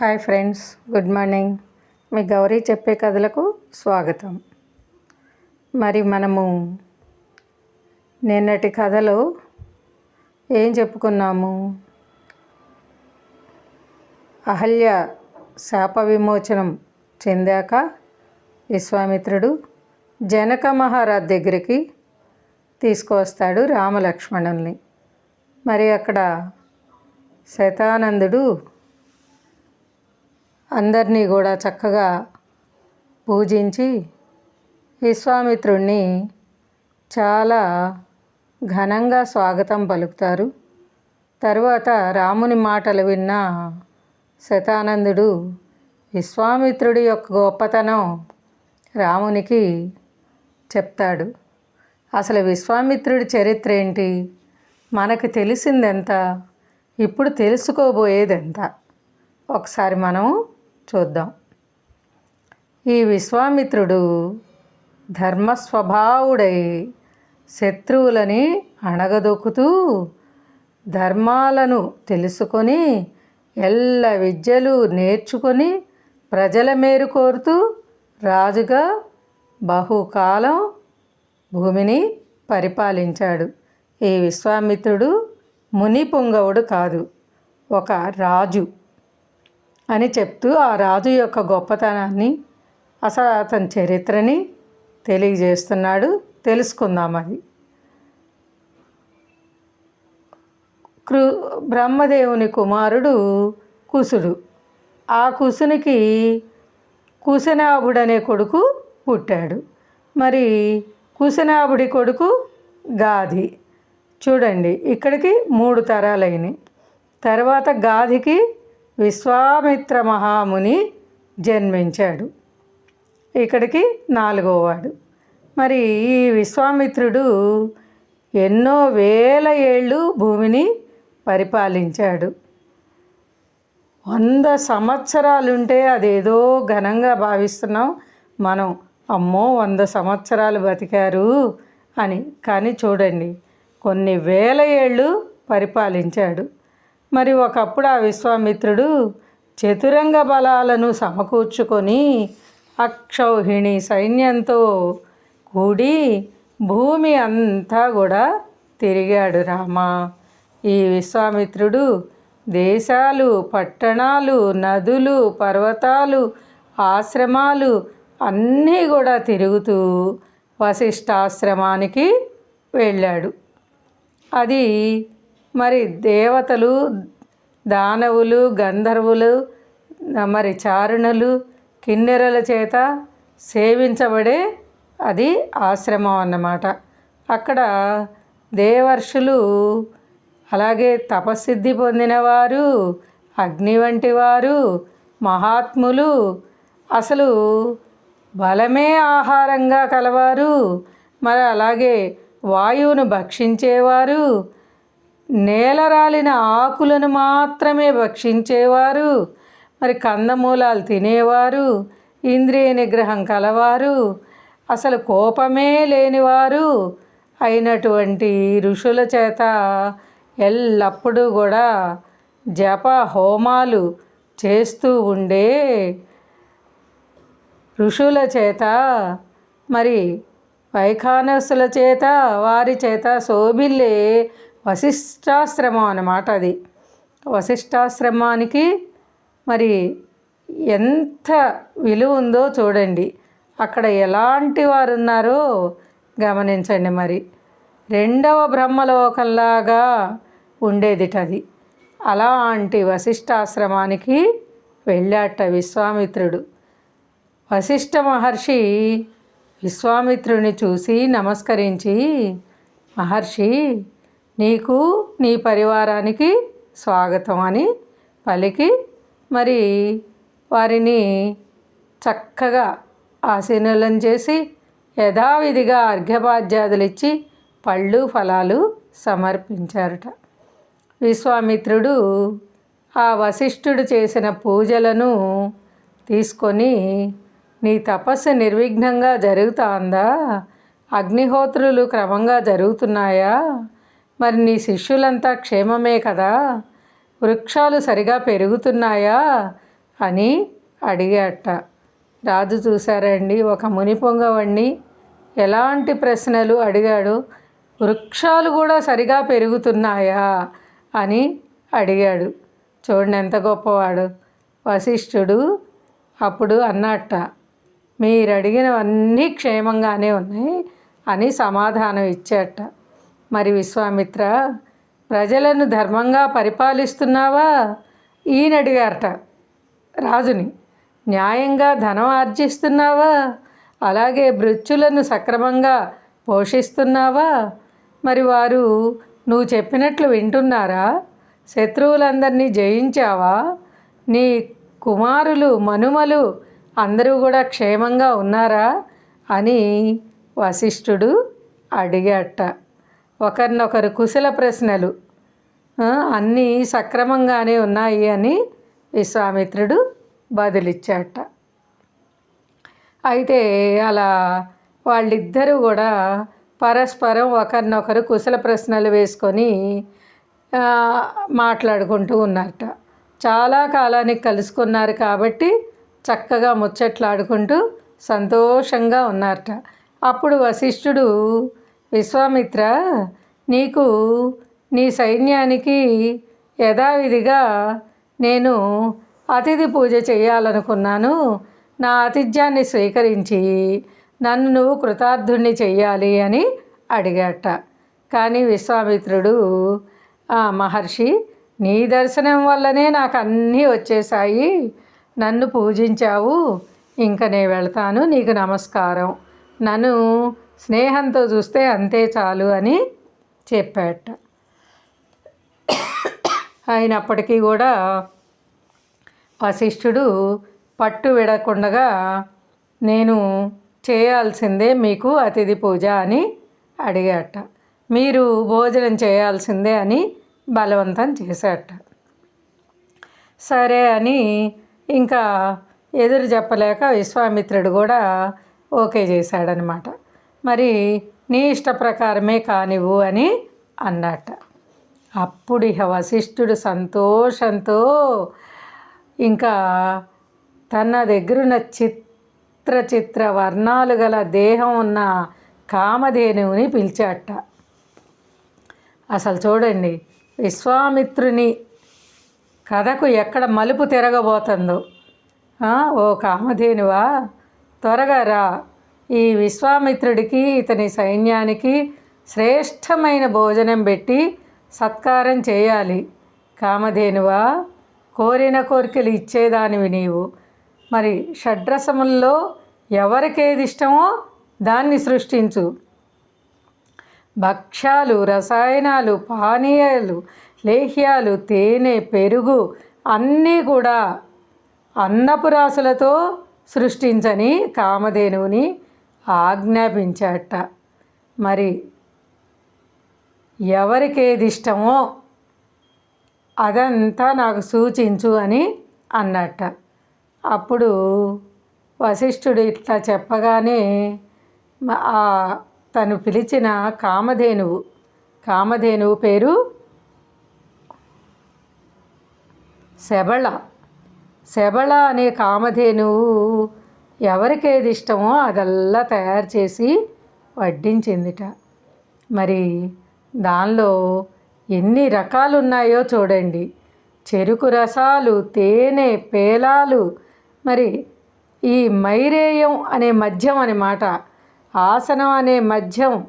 Hi friends good morning. మీ గౌరీ చెప్పే కథలకు స్వాగతం. మరి మనము నిన్నటి కథలో ఏం చెప్పుకున్నాము? అహల్య శాప విమోచనం చెందాక విశ్వామిత్రుడు జనక మహారాజ్ దగ్గరికి తీసుకువస్తాడు రామలక్ష్మణుల్ని. మరి అక్కడ శతానందుడు అందరినీ కూడా చక్కగా పూజించి విశ్వామిత్రుణ్ణి చాలా ఘనంగా స్వాగతం పలుకుతారు. తరువాత రాముని మాటలు విన్న శతానందుడు విశ్వామిత్రుడి యొక్క గొప్పతనం రామునికి చెప్తాడు. అసలు విశ్వామిత్రుడి చరిత్ర ఏంటి? మనకు తెలిసిందెంత? ఇప్పుడు తెలుసుకోబోయేదెంత? ఒకసారి మనం చూద్దాం. ఈ విశ్వామిత్రుడు ధర్మస్వభావుడై శత్రువులని అణగదొక్కుతూ ధర్మాలను తెలుసుకొని ఎల్ల విద్యలు నేర్చుకొని ప్రజల మేరు కోరుతూ రాజుగా బహుకాలం భూమిని పరిపాలించాడు. ఈ విశ్వామిత్రుడు ముని పొంగవుడు కాదు ఒక రాజు. అని చెప్తూ ఆ రాజు యొక్క గొప్పతనాన్ని అసలు అతని చరిత్రని తెలియజేస్తున్నాడు. తెలుసుకుందాం అది. కృ బ్రహ్మదేవుని కుమారుడు కుసుడు. ఆ కుసునికి కుశనాభుడనే కొడుకు పుట్టాడు. మరి కుశనాభుడి కొడుకు గాది. చూడండి ఇక్కడికి మూడు తరాలైనవి తర్వాత గాదికి విశ్వామిత్ర మహాముని జన్మించాడు. ఇక్కడికి నాలుగోవాడు మరి ఈ విశ్వామిత్రుడు ఎన్నో వేల ఏళ్ళు భూమిని పరిపాలించాడు. వంద సంవత్సరాలుంటే అదేదో ఘనంగా భావిస్తున్నాం మనం. అమ్మో వంద సంవత్సరాలు బతికారు అని. కానీ చూడండి కొన్ని వేల ఏళ్ళు పరిపాలించాడు. మరి ఒకప్పుడు ఆ విశ్వామిత్రుడు చతురంగ బలాలను సమకూర్చుకొని అక్షౌహిణి సైన్యంతో కూడి భూమి అంతా కూడా తిరిగాడు రామ. ఈ విశ్వామిత్రుడు దేశాలు పట్టణాలు నదులు పర్వతాలు ఆశ్రమాలు అన్నీ కూడా తిరుగుతూ వశిష్ఠాశ్రమానికి వెళ్ళాడు. అది మరి దేవతలు దానవులు గంధర్వులు మరి చారుణులు కిన్నెరల చేత సేవించబడే అది ఆశ్రమం అన్నమాట. అక్కడ దేవర్షులు అలాగే తపసిద్ధి పొందినవారు అగ్ని వంటి వారు మహాత్ములు అసలు బలమే ఆహారంగా కలవారు మరి అలాగే వాయువును భక్షించేవారు నేలరాలిన ఆకులను మాత్రమే భక్షించేవారు మరి కందమూలాలు తినేవారు ఇంద్రియ నిగ్రహం కలవారు అసలు కోపమే లేనివారు అయినటువంటి ఋషుల చేత ఎల్లప్పుడూ కూడా జప హోమాలు చేస్తూ ఉండే ఋషుల చేత మరి వైఖానసుల చేత వారి చేత శోభిల్లే వశిష్టాశ్రమం అన్నమాట అది. వశిష్టాశ్రమానికి మరి ఎంత విలువ ఉందో చూడండి. అక్కడ ఎలాంటి వారు ఉన్నారో గమనించండి మరి. రెండవ బ్రహ్మలోకంలాగా ఉండేదిట అది. అలాంటి వశిష్టాశ్రమానికి వెళ్ళాట విశ్వామిత్రుడు. వశిష్ఠ మహర్షి విశ్వామిత్రుని చూసి నమస్కరించి మహర్షి నీకు నీ పరివారానికి స్వాగతం అని పలికి మరి వారిని చక్కగా ఆసీనులను చేసి యథావిధిగా అర్ఘ్యపాధ్యాదులు ఇచ్చి పళ్ళు ఫలాలు సమర్పించారట. విశ్వామిత్రుడు ఆ వశిష్ఠుడు చేసిన పూజలను తీసుకొని నీ తపస్సు నిర్విఘ్నంగా జరుగుతుందా? అగ్నిహోత్రులు క్రమంగా జరుగుతున్నాయా? మరి నీ శిష్యులంతా క్షేమమే కదా? వృక్షాలు సరిగా పెరుగుతున్నాయా? అని అడిగాట. రాజు చూశారండి ఒక మునిపొంగవాణ్ణి ఎలాంటి ప్రశ్నలు అడిగాడు? వృక్షాలు కూడా సరిగా పెరుగుతున్నాయా? అని అడిగాడు. చూడండి ఎంత గొప్పవాడు. వశిష్ఠుడు అప్పుడు అన్నట్ట మీరు అడిగినవన్నీ క్షేమంగానే ఉన్నాయి అని సమాధానం ఇచ్చేట. మరి విశ్వామిత్ర ప్రజలను ధర్మంగా పరిపాలిస్తున్నావా? ఈయన అడిగారట రాజుని. న్యాయంగా ధనం ఆర్జిస్తున్నావా? అలాగే భృత్యులను సక్రమంగా పోషిస్తున్నావా? మరి వారు నువ్వు చెప్పినట్లు వింటున్నారా? శత్రువులందరినీ జయించావా? నీ కుమారులు మనుమలు అందరూ కూడా క్షేమంగా ఉన్నారా? అని వశిష్ఠుడు అడిగట ఒకరినొకరు కుశల ప్రశ్నలు. అన్నీ సక్రమంగానే ఉన్నాయి అని విశ్వామిత్రుడు బదులిచ్చాట. అయితే అలా వాళ్ళిద్దరూ కూడా పరస్పరం ఒకరినొకరు కుశల ప్రశ్నలు వేసుకొని మాట్లాడుకుంటూ ఉన్నారట. చాలా కాలానికి కలుసుకున్నారు కాబట్టి చక్కగా ముచ్చట్లాడుకుంటూ సంతోషంగా ఉన్నారట. అప్పుడు వశిష్ఠుడు విశ్వామిత్ర నీకు నీ సైన్యానికి యథావిధిగా నేను అతిథి పూజ చేయాలనుకున్నాను. నా ఆతిథ్యాన్ని స్వీకరించి నన్ను నువ్వు కృతార్థుణ్ణి చెయ్యాలి అని అడిగాట. కానీ విశ్వామిత్రుడు మహర్షి నీ దర్శనం వల్లనే నాకు అన్నీ వచ్చేసాయి నన్ను పూజించావు. ఇంక నేను వెళ్తాను. నీకు నమస్కారం. నన్ను స్నేహంతో చూస్తే అంతే చాలు అని చెప్పాట. అయినప్పటికీ కూడా వశిష్ఠుడు పట్టు విడకుండగా నేను చేయాల్సిందే మీకు అతిథి పూజ అని అడిగాట. మీరు భోజనం చేయాల్సిందే అని బలవంతం చేశాట. సరే అని ఇంకా ఎదురు చెప్పలేక విశ్వామిత్రుడు కూడా ఓకే చేశాడనమాట మరి నీ ఇష్ట ప్రకారమే కానివ్వు అని అన్నట. అప్పుడు ఇహ వశిష్ఠుడు సంతోషంతో ఇంకా తన దగ్గరున్న చిత్ర చిత్ర వర్ణాలు గల దేహం ఉన్న కామధేనువుని పిలిచాట. అసలు చూడండి విశ్వామిత్రుని కథకు ఎక్కడ మలుపు తిరగబోతుందో. ఓ కామధేనువా త్వరగా రా. ఈ విశ్వామిత్రుడికి ఇతని సైన్యానికి శ్రేష్టమైన భోజనం పెట్టి సత్కారం చేయాలి. కామధేనువా కోరిన కోరికలు ఇచ్చేదానివి నీవు. మరి షడ్రసముల్లో ఎవరికేది ఇష్టమో దాన్ని సృష్టించు. భక్ష్యాలు రసాయనాలు పానీయాలు లేహ్యాలు తేనె పెరుగు అన్నీ కూడా అన్నపురాసులతో సృష్టించని కామధేనువుని ఆజ్ఞాపించాట. మరి ఎవరికేది ఇష్టమో అదంతా నాకు సూచించు అని అన్నట్ట అప్పుడు వశిష్ఠుడు ఇట్లా చెప్పగానే తను పిలిచిన కామధేనువు కామధేనువు పేరు శబళ. శబళ అనే కామధేనువు ఎవరికేది ఇష్టమో అదల్లా తయారు చేసి వడ్డించిందిట. మరి దానిలో ఎన్ని రకాలు ఉన్నాయో చూడండి. చెరుకు రసాలు తేనె పేలాలు మరి ఈ మైరేయం అనే మద్యం అనమాట ఆసనం అనే మద్యం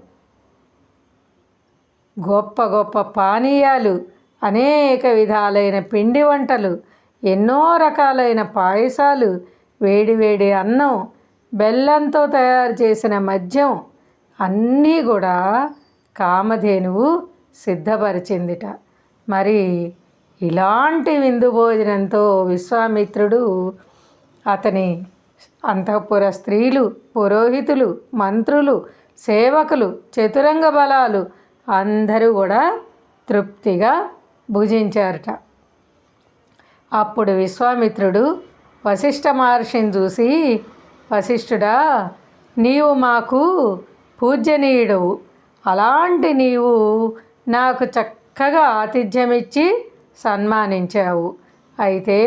గొప్ప గొప్ప పానీయాలు అనేక విధాలైన పిండి వంటలు ఎన్నో రకాలైన పాయసాలు వేడివేడి అన్నం బెల్లంతో తయారు చేసిన మద్యం అన్నీ కూడా కామధేనువు సిద్ధపరిచిందిట. మరి ఇలాంటి విందు భోజనంతో విశ్వామిత్రుడు అతని అంతఃపుర స్త్రీలు పురోహితులు మంత్రులు సేవకులు చతురంగ బలాలు అందరూ కూడా తృప్తిగా భుజించారట. అప్పుడు విశ్వామిత్రుడు వశిష్ఠ మహర్షిని చూసి వశిష్ఠుడా నీవు మాకు పూజ్యనీయుడవు. అలాంటి నీవు నాకు చక్కగా ఆతిథ్యం ఇచ్చి సన్మానించావు. అయితే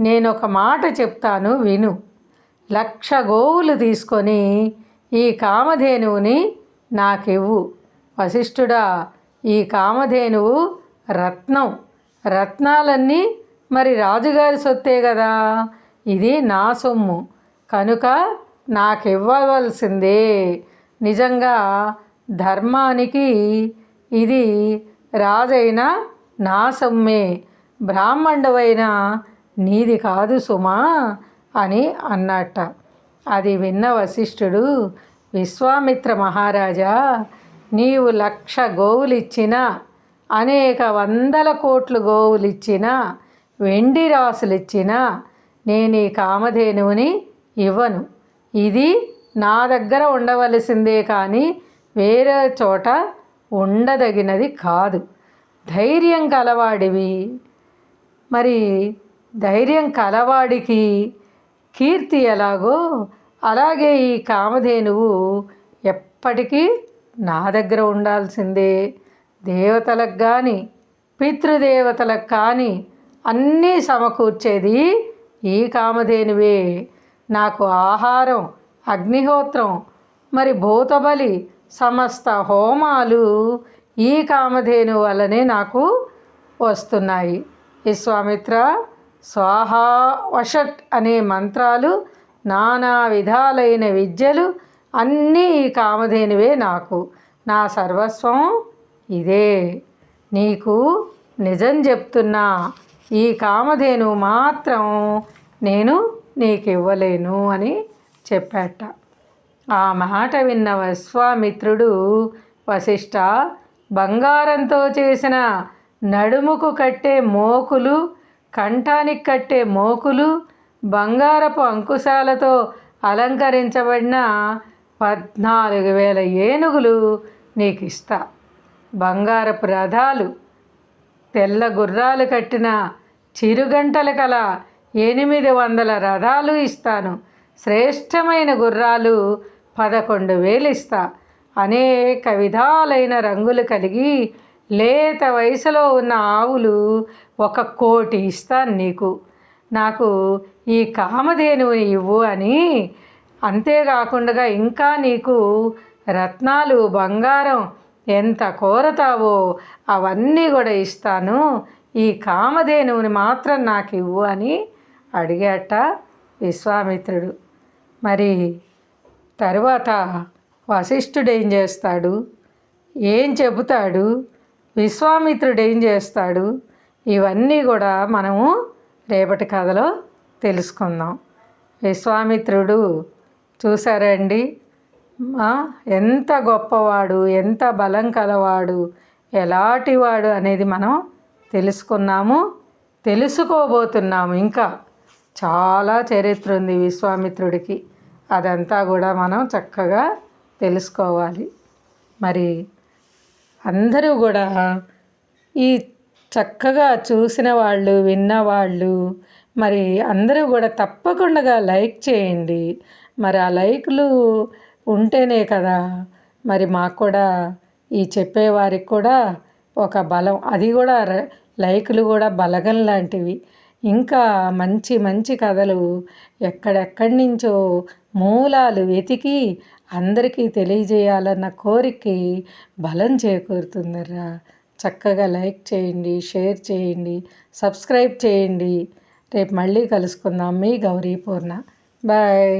నేను ఒక మాట చెప్తాను విను. లక్ష గోవులు తీసుకొని ఈ కామధేనువుని నాకివ్వు. వశిష్ఠుడా ఈ కామధేనువు రత్నం. రత్నాలన్నీ మరి రాజుగారి సొత్తే కదా. ఇది నా సొమ్ము. కనుక నాకివ్వవలసిందే. నిజంగా ధర్మానికి ఇది రాజైన నా సొమ్మే. బ్రాహ్మణుడవైన నీది కాదు సుమా అని అన్నట్ట. అది విన్న వశిష్ఠుడు విశ్వామిత్ర మహారాజా నీవు లక్ష గోవులిచ్చిన అనేక వందల కోట్లు గోవులిచ్చిన వెండి రాసులిచ్చినా నేను ఈ కామధేనువుని ఇవ్వను. ఇది నా దగ్గర ఉండవలసిందే కానీ వేరే చోట ఉండదగినది కాదు. ధైర్యం కలవాడివి. మరి ధైర్యం కలవాడికి కీర్తి ఎలాగో అలాగే ఈ కామధేనువు ఎప్పటికీ నా దగ్గర ఉండాల్సిందే. దేవతలకు కానీ పితృదేవతలకు కానీ అన్నీ సమకూర్చేది ఈ కామధేనువే. నాకు ఆహారం అగ్నిహోత్రం మరి భూతబలి సమస్త హోమాలు ఈ కామధేను వల్లనే నాకు వస్తున్నాయి. విశ్వామిత్ర స్వాహా వషట్ అనే మంత్రాలు నానా విధాలైన విద్యలు అన్నీ ఈ కామధేనువే నాకు. నా సర్వస్వం ఇదే. నీకు నిజం చెప్తున్నా. ఈ కామధేను మాత్రం నేను నీకు ఇవ్వలేను అని చెప్పాట. ఆ మాట విన్న విశ్వామిత్రుడు వశిష్ట బంగారంతో చేసిన నడుముకు కట్టే మోకులు కంఠానికి కట్టే మోకులు బంగారపు అంకుశాలతో అలంకరించబడిన పద్నాలుగు వేల ఏనుగులు నీకు ఇస్తా బంగారపు రథాలు తెల్ల గుర్రాలు కట్టిన చిరుగంటల కల ఎనిమిది వందల రథాలు ఇస్తాను. శ్రేష్టమైన గుర్రాలు పదకొండు వేలు ఇస్తా అనేక విధాలైన రంగులు కలిగి లేత వయసులో ఉన్న ఆవులు ఒక కోటి ఇస్తాను నీకు. నాకు ఈ కామధేనువుని ఇవ్వు అని అంతేకాకుండా ఇంకా నీకు రత్నాలు బంగారం ఎంత కోరతావో అవన్నీ కూడా ఇస్తాను. ఈ కామధేనువుని మాత్రం నాకు ఇవ్వు అని అడిగాట విశ్వామిత్రుడు. మరి తరువాత వశిష్ఠుడు ఏం చేస్తాడు? ఏం చెబుతాడు? విశ్వామిత్రుడు ఏం చేస్తాడు? ఇవన్నీ కూడా మనము రేపటి కథలో తెలుసుకుందాం. విశ్వామిత్రుడు చూసారండి ఎంత గొప్పవాడు ఎంత బలం కలవాడు ఎలాంటివాడు అనేది మనం తెలుసుకున్నాము తెలుసుకోబోతున్నాము. ఇంకా చాలా చరిత్ర ఉంది విశ్వామిత్రుడికి. అదంతా కూడా మనం చక్కగా తెలుసుకోవాలి. మరి అందరూ కూడా ఈ చక్కగా చూసిన వాళ్ళు విన్నవాళ్ళు మరి అందరూ కూడా తప్పకుండా లైక్ చేయండి. మరి ఆ లైక్లు ఉంటేనే కదా మరి మాకు కూడా ఈ చెప్పేవారికి కూడా ఒక బలం. అది కూడా లైకులు కూడా బలగం లాంటివి. ఇంకా మంచి మంచి కథలు ఎక్కడెక్కడి నుంచో మూలాలు వెతికి అందరికీ తెలియజేయాలన్న కోరికకి బలం చేకూరుతుందిరా చక్కగా లైక్ చేయండి షేర్ చేయండి సబ్స్క్రైబ్ చేయండి. రేపు మళ్ళీ కలుసుకుందాం మీ గౌరీ పూర్ణ. బాయ్.